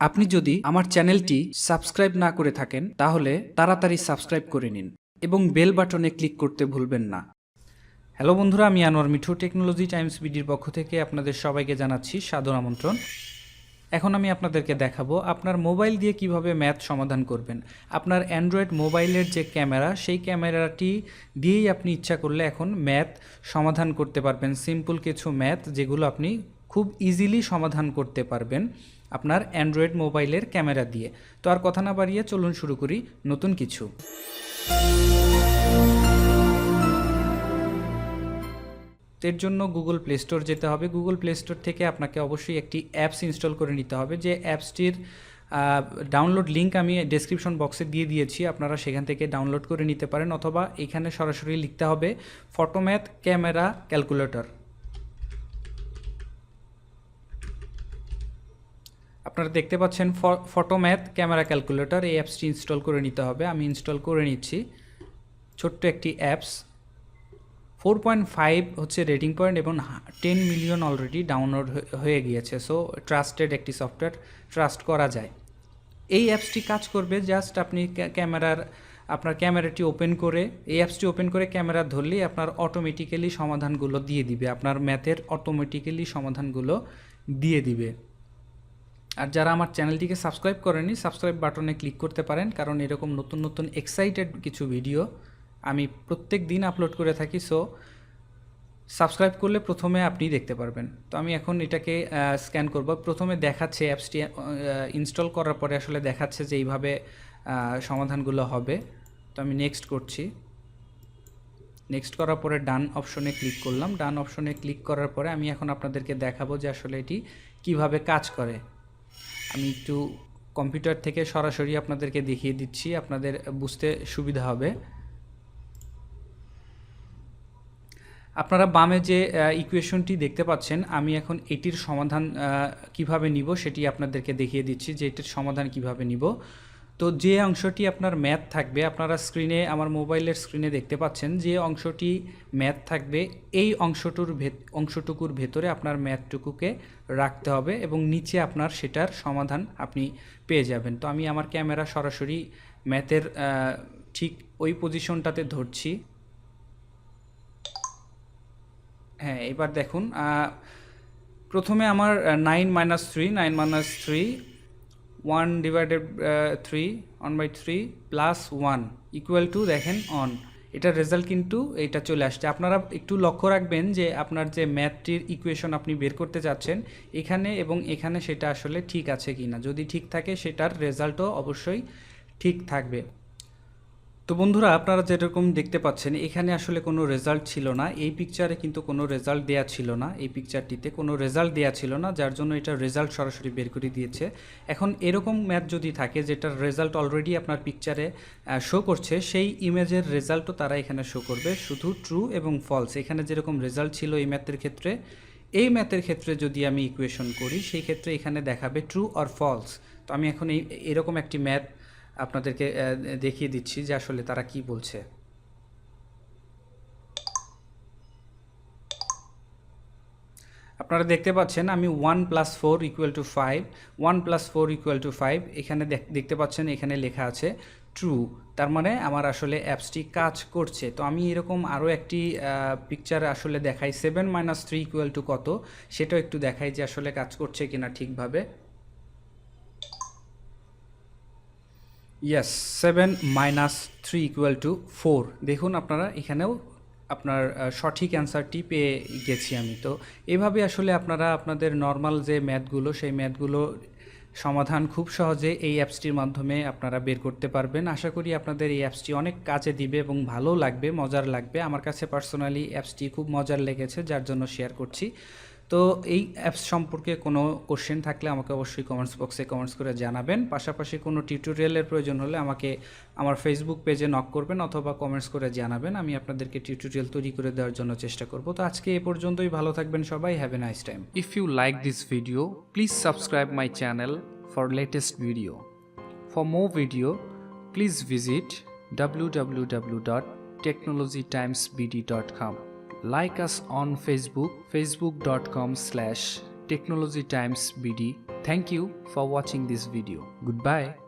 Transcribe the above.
আপনি যদি আমার চ্যানেলটি সাবস্ক্রাইব না করে থাকেন, তাহলে তাড়াতাড়ি সাবস্ক্রাইব করে নিন এবং বেল বাটনে ক্লিক করতে ভুলবেন না। হ্যালো বন্ধুরা, আমি আনোয়ার মিঠু, টেকনোলজি টাইমস বিডির পক্ষ থেকে আপনাদের সবাইকে জানাচ্ছি সাদর আমন্ত্রণ। এখন আমি আপনাদেরকে দেখাবো আপনার মোবাইল দিয়ে কীভাবে ম্যাথ সমাধান করবেন। আপনার অ্যান্ড্রয়েড মোবাইলের যে ক্যামেরা, সেই ক্যামেরাটি দিয়েই আপনি ইচ্ছা করলে এখন ম্যাথ সমাধান করতে পারবেন। সিম্পল কিছু ম্যাথ যেগুলো আপনি খুব ইজিলি সমাধান করতে পারবেন আপনার অ্যান্ড্রয়েড মোবাইলের ক্যামেরা দিয়ে। তো আর কথা না বাড়িয়ে চলুন শুরু করি নতুন কিছু। এর জন্য গুগল প্লে স্টোর যেতে হবে। গুগল প্লে স্টোর থেকে আপনাকে অবশ্যই একটি অ্যাপস ইনস্টল করে নিতে হবে। যে অ্যাপসটির ডাউনলোড লিঙ্ক আমি ডেসক্রিপশন বক্সে দিয়ে দিয়েছি। আপনারা সেখান থেকে ডাউনলোড করে নিতে পারেন অথবা এখানে সরাসরি লিখতে হবে ফটোম্যাথ ক্যামেরা ক্যালকুলেটর আপনারা দেখতে পাচ্ছেন ফটোম্যাথ ক্যামেরা ক্যালকুলেটর এই অ্যাপসটি ইনস্টল করে নিতে হবে। আমি ইনস্টল করে নিচ্ছি। ছোট্ট একটি অ্যাপস ফোর পয়েন্ট ফাইভ হচ্ছে রেটিং পয়েন্ট এবং টেন মিলিয়ন অলরেডি ডাউনলোড হয়ে গিয়েছে। সো ট্রাস্টেড একটি সফটওয়্যার ট্রাস্ট করা যায়। এই অ্যাপসটি কাজ করবে জাস্ট আপনি ক্যামেরার, আপনার ক্যামেরাটি ওপেন করে, এই অ্যাপসটি ওপেন করে ক্যামেরা ধরলেই আপনার অটোমেটিক্যালি সমাধানগুলো দিয়ে দিবে। আপনার ম্যাথের অটোমেটিক্যালি সমাধানগুলো দিয়ে দিবে। আর যারা আমার চ্যানেলটিকে সাবস্ক্রাইব করেনি সাবস্ক্রাইব বাটনে ক্লিক করতে পারেন, কারণ এরকম নতুন নতুন এক্সাইটেড কিছু ভিডিও আমি প্রত্যেক দিন আপলোড করে থাকি সো সাবস্ক্রাইব করলে প্রথমে আপনি দেখতে পারবেন। তো আমি এখন এটাকে স্ক্যান করব। প্রথমে দেখাচ্ছে অ্যাপসটি ইনস্টল করার পরে আসলে দেখাচ্ছে যে এইভাবে সমাধানগুলো হবে। তো আমি নেক্সট করছি। নেক্সট করার পরে ডান অপশনে ক্লিক করলাম। ডান অপশনে ক্লিক করার পরে আমি এখন আপনাদেরকে দেখাবো যে আসলে এটি কীভাবে কাজ করে। আমি একটু কম্পিউটার থেকে সরাসরি আপনাদেরকে দেখিয়ে দিচ্ছি, আপনাদের বুঝতে সুবিধা হবে। আপনারা বামে যে ইকুয়েশনটি দেখতে পাচ্ছেন, আমি এখন এটির সমাধান কীভাবে নিব সেটি আপনাদেরকে দেখিয়ে দিচ্ছি যে এটির সমাধান কীভাবে নিব। তো যে অংশটি আপনার ম্যাথ থাকবে, আপনারা স্ক্রিনে আমার মোবাইলের স্ক্রিনে দেখতে পাচ্ছেন যে অংশটি ম্যাথ থাকবে, এই অংশটুর ভেত, অংশটুকুর ভেতরে আপনার ম্যাথটুকুকে রাখতে হবে এবং নিচে আপনার সেটার সমাধান আপনি পেয়ে যাবেন। তো আমি আমার ক্যামেরা সরাসরি ম্যাথের ঠিক ওই পজিশনটাতে ধরছি। হ্যাঁ এবার দেখুন প্রথমে আমার nine minus three nine minus three one divided three one by three plus one equal to দেখেন অন এটার রেজাল্ট কিন্তু এটা চলে আসছে। আপনারা একটু লক্ষ্য রাখবেন যে আপনার যে ম্যাথটির ইকুয়েশন আপনি বের করতে চাচ্ছেন, এখানে এবং এখানে সেটা আসলে ঠিক আছে কি না যদি ঠিক থাকে, সেটার রেজাল্টও অবশ্যই ঠিক থাকবে। তো বন্ধুরা, আপনারা যেরকম দেখতে পাচ্ছেন, এখানে আসলে কোনো রেজাল্ট ছিল না। এই পিকচারে কিন্তু কোনো রেজাল্ট দেয়া ছিল না। এই পিকচারটিতে কোনো রেজাল্ট দেয়া ছিল না, যার জন্য এটা রেজাল্ট সরাসরি বের করে দিয়েছে। এখন এরকম ম্যাথ যদি থাকে, যেটার রেজাল্ট অলরেডি আপনার পিকচারে শো করছে, সেই ইমেজের রেজাল্টও তারা এখানে শো করবে। শুধু ট্রু এবং ফলস এখানে যেরকম রেজাল্ট ছিল এই ম্যাথের ক্ষেত্রে, এই ম্যাথের ক্ষেত্রে যদি আমি ইকুয়েশন করি, সেই ক্ষেত্রে এখানে দেখাবে ট্রু অর ফলস তো আমি এখন এই, এরকম একটি ম্যাথ আপনাদেরকে দেখিয়ে দিচ্ছি যে আসলে তারা কি বলছে। আপনারা দেখতে পাচ্ছেন আমি one plus four equal to five one plus four equal to five এখানে দেখতে পাচ্ছেন এখানে লেখা আছে ট্রু তার মানে আমার আসলে অ্যাপসটি কাজ করছে। তো আমি এরকম আরও একটি পিকচার আসলে দেখাই seven minus three equal to কত, সেটাও একটু দেখাই যে আসলে কাজ করছে কিনা ঠিকভাবে। Yes seven minus three equal to four দেখুন, আপনারা এখানেও আপনার সঠিক অ্যান্সারটি পেয়ে গেছি আমি। তো এভাবে আসলে আপনারা আপনাদের নর্মাল যে ম্যাথগুলো সেই ম্যাথগুলো সমাধান খুব সহজে এই অ্যাপসটির মাধ্যমে আপনারা বের করতে পারবেন। আশা করি আপনাদের এই অ্যাপসটি অনেক কাজে দিবে এবং ভালো লাগবে, মজার লাগবে। আমার কাছে পার্সোনালি অ্যাপসটি খুব মজার লেগেছে, যার জন্য শেয়ার করছি। তো এই অ্যাপস সম্পর্কে কোনো কোশ্চেন থাকলে আমাকে অবশ্যই কমেন্টস বক্সে কমেন্টস করে জানাবেন। পাশাপাশি কোনো টিউটোরিয়ালের প্রয়োজন হলে আমাকে আমার ফেসবুক পেজে নক করবেন অথবা কমেন্টস করে জানাবেন। আমি আপনাদেরকে টিউটোরিয়াল তৈরি করে দেওয়ার জন্য চেষ্টা করব। তো আজকে এ পর্যন্তই। ভালো থাকবেন সবাই। Have a nice time if you like this video please subscribe my channel for latest video for more video please visit www.technologytimesbd.com Like us on Facebook, facebook.com slash technology times bd. Thank you for watching this video. Goodbye.